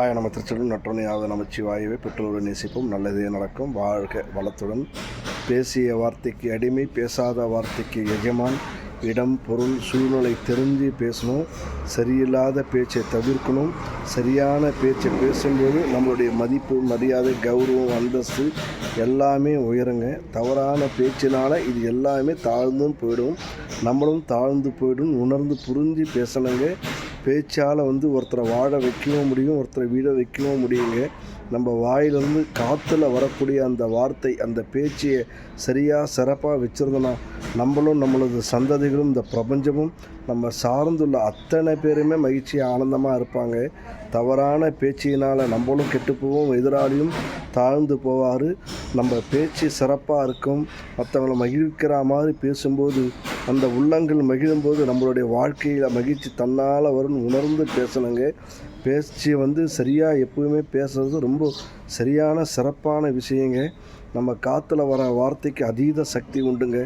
ஆய நம்ம திருச்செல்வம் நற்றுணையாவது நமச்சிவாயவே பெற்றோரை நேசிப்போம். நல்லதே நடக்கும். வாழ்க வளத்துடன். பேசிய வார்த்தைக்கு அடிமை பேசாத வார்த்தைக்கு எஜமான். இடம் பொருள் சூழ்நிலை தெரிஞ்சு பேசணும். சரியில்லாத பேச்சை தவிர்க்கணும். சரியான பேச்சை பேசும்போது நம்மளுடைய மதிப்பு மரியாதை கௌரவம் அந்தஸ்து எல்லாமே உயருங்க. தவறான பேச்சினால் இது எல்லாமே தாழ்ந்தும் போயிடும். நம்மளும் தாழ்ந்து போயிடும். உணர்ந்து புரிஞ்சு பேசணுங்க பேச்சால் வந்து ஒருத்தரை வாழ வைக்கவும் முடியும் ஒருத்தரை வீட வைக்கவும் முடியுங்க. நம்ம வாயிலிருந்து காற்றுல வரக்கூடிய அந்த வார்த்தை அந்த பேச்சையை சரியாக சிறப்பாக வச்சுருந்தோன்னா நம்மளும் நம்மளது சந்ததிகளும் இந்த பிரபஞ்சமும் நம்ம சார்ந்துள்ள அத்தனை பேருமே மகிழ்ச்சி ஆனந்தமாக இருப்பாங்க. தவறான பேச்சினால் நம்மளும் கெட்டுப்போவோம் எதிராளியும் தாழ்ந்து போவார். நம்ம பேச்சு சிறப்பாக இருக்கும். மற்றவங்களை மகிழ்விக்கிற மாதிரி பேசும்போது அந்த உள்ளங்கள் மகிழும்போது நம்மளுடைய வாழ்க்கையில் மகிழ்ச்சி தன்னால் வரும்னு உணர்ந்து பேசணுங்க. பேச்சு வந்து சரியாக எப்பவுமே பேசுறது ரொம்ப சரியான சிறப்பான விஷயங்க. நம்ம காற்றுல வர வார்த்தைக்கு அதீத சக்தி உண்டுங்க.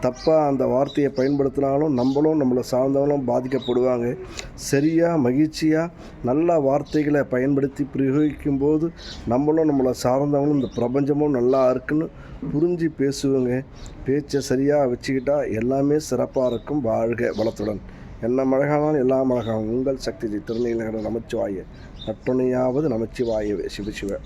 தப்பாக அந்த வார்த்தையை பயன்படுத்தினாலும் நம்மளும் நம்மளை சார்ந்தவங்களும் பாதிக்கப்படுவாங்க. சரியாக மகிழ்ச்சியாக நல்ல வார்த்தைகளை பயன்படுத்தி பிரயோகிக்கும் போது நம்மளும் நம்மளை சார்ந்தவங்களும் இந்த பிரபஞ்சமும் நல்லா இருக்குன்னு புரிஞ்சு பேசுவோங்க. பேச்சை சரியாக வச்சுக்கிட்டால் எல்லாமே சிறப்பாக இருக்கும். வாழ்க வளத்துடன். என்ன மழகானால் எல்லா அழகாகும் உங்கள் சக்தி திருநீலகர நமச்சிவாய. நட்டுணையாவது நமச்சிவாயவே. சிவ சிவ